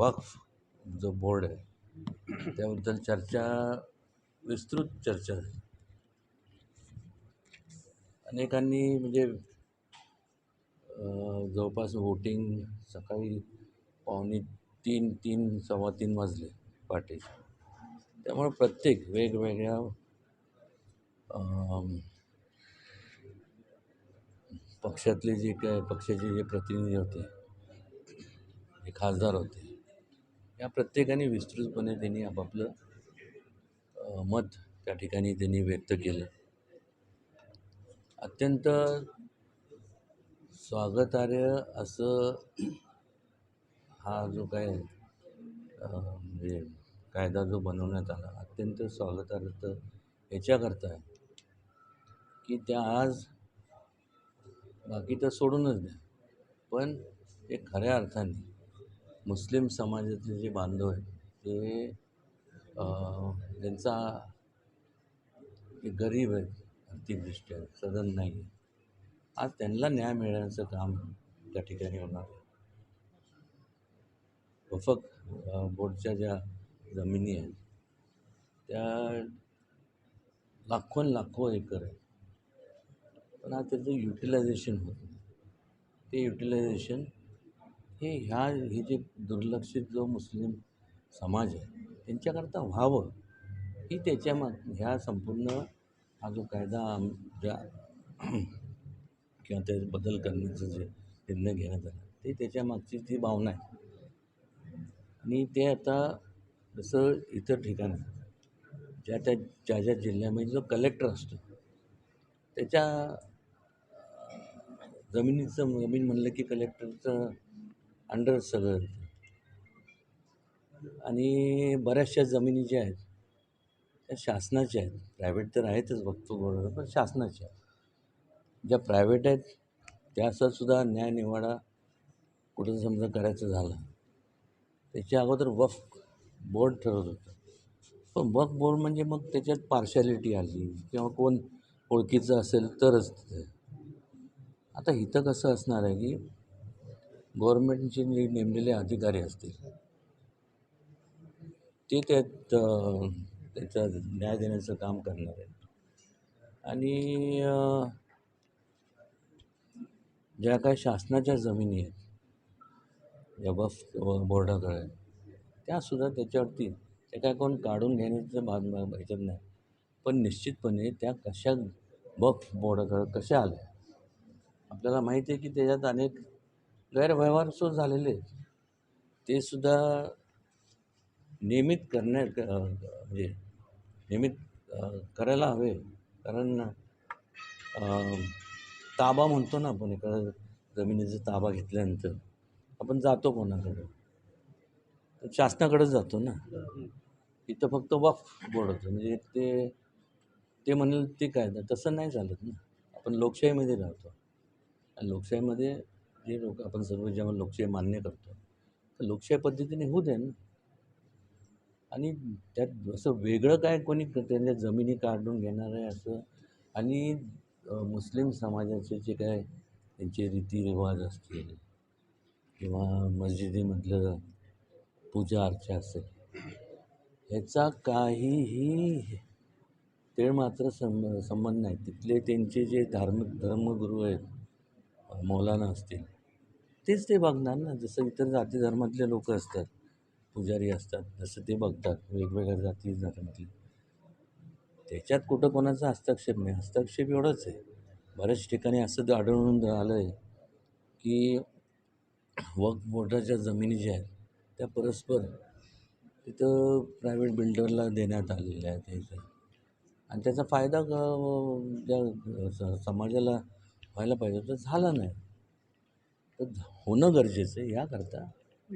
वक्फ जो बोर्ड आहे त्याबद्दल चर्चा विस्तृत चर्चा झाली. अनेकांनी म्हणजे जवळपास वोटिंग सकाळी पावणे तीन तीन सव्वा तीन वाजले पहाटे त्यामुळे प्रत्येक वेगवेगळ्या पक्षातले जे काय पक्षाचे जे प्रतिनिधी होते जे खासदार होते या प्रत्येकाने विस्तृतपणे त्यांनी आपापलं मत त्या ठिकाणी त्यांनी व्यक्त केलं. अत्यंत स्वागतार्ह असं हा जो काय म्हणजे कायदा जो बनवण्यात आला अत्यंत स्वागतार्थ याच्याकरता आहे. की त्या आज बाकी तर सोडूनच द्या. पण ते खऱ्या अर्थाने मुस्लिम समाजातले जे बांधव आहेत ते त्यांचा ते गरीब आहेत आर्थिकदृष्ट्या सदन नाही आहे आज त्यांना न्याय मिळण्याचं काम त्या ठिकाणी होणार आहे. वफक बोर्डच्या ज्या जमिनी आहेत त्या लाखोन लाखो एकर आहेत. पण आज त्याचं युटिलायझेशन होत नाही ते युटिलायझेशन हे ह्या हे जे दुर्लक्षित जो मुस्लिम समाज आहे त्यांच्याकरता व्हावं ही त्याच्या माग ह्या संपूर्ण हा जो कायदा ज्या किंवा ते बदल करण्याचं जे निर्णय घेण्यात आला ते त्याच्या मागची ती भावना आहे. आणि ते आता जसं इतर ठिकाणी ज्या त्या ज्या ज्या जिल्ह्यामध्ये जो कलेक्टर असतो त्याच्या जमिनीचं जमीन म्हणलं की कलेक्टरचं अंडर सगळं आणि बऱ्याचशा जमिनी ज्या आहेत त्या शासनाच्या आहेत. प्रायव्हेट तर आहेतच बघतो बरोबर पण शासनाच्या आहेत. ज्या प्रायव्हेट आहेत त्याचा सुद्धा कुठं समजा करायचं झालं त्याच्या अगोदर वफ बोर्ड ठरवत होतं. पण वफ बोर्ड म्हणजे मग त्याच्यात पार्शॅलिटी आली किंवा कोण ओळखीचं असेल तरच आता इथं कसं असणार आहे की गव्हर्मेंटचे जे नेमलेले अधिकारी असतील ते त्यात त्याचा न्याय देण्याचं काम करणार आहेत. आणि ज्या काय शासनाच्या जमिनी आहेत ज्या वफ बोर्डाकडे आहेत, त्यासुद्धा त्याच्यावरती ते काय कोण काढून घेण्याचं भाग ह्याच्यात नाही. पण निश्चितपणे त्या कशा बफ बोर्डाकडे कशा आल्या आपल्याला माहिती आहे की त्याच्यात अनेक गैरव्यवहार सुद्धा झालेले आहेत. ते सुद्धा नियमित करण्या म्हणजे नियमित करायला हवे. कारण ताबा म्हणतो ना आपण एका जमिनीचा ताबा घेतल्यानंतर. आपण जातो कोणाकडं? शासनाकडेच जातो ना. इथं फक्त वफ बोर्ड होतं. म्हणजे ते ते म्हणेल ते काय? तसं नाही चालत ना. आपण लोकशाहीमध्ये राहतो. आणि लोकशाहीमध्ये जे लोक आपण सर्व जेव्हा लोकशाही मान्य करतो तर लोकशाही पद्धतीने होऊ दे ना. आणि त्यात असं वेगळं काय कोणी क- त्यांच्या जमिनी काढून घेणार आहे असं? आणि मुस्लिम समाजाचे जे काय त्यांचे रीतीरिवाज असतील किंवा मस्जिदीमधलं पूजा अर्चा असेल ह्याचा काहीही ते मात्र सं संबंध नाही. तिथले त्यांचे जे धार्मिक धर्मगुरू आहेत मौलाना असतील. तेच ते बघणार ना. जसं इतर जाती धर्मातले लोक असतात पुजारी असतात जसं ते बघतात. वेगवेगळ्या जाती धर्मातले. त्याच्यात कुठं कोणाचा हस्तक्षेप नाही. हस्तक्षेप एवढंच आहे. बऱ्याच ठिकाणी असं आढळून आलं आहे की वक्फ बोर्डाच्या जमिनी ज्या आहेत त्या परस्पर तिथं प्रायव्हेट बिल्डरला देण्यात आलेल्या आहेत. आणि त्याचा फायदा ज्या स- समाजाला व्हायला पाहिजे तर झाला नाही. तर होणं गरजेचं आहे. याकरता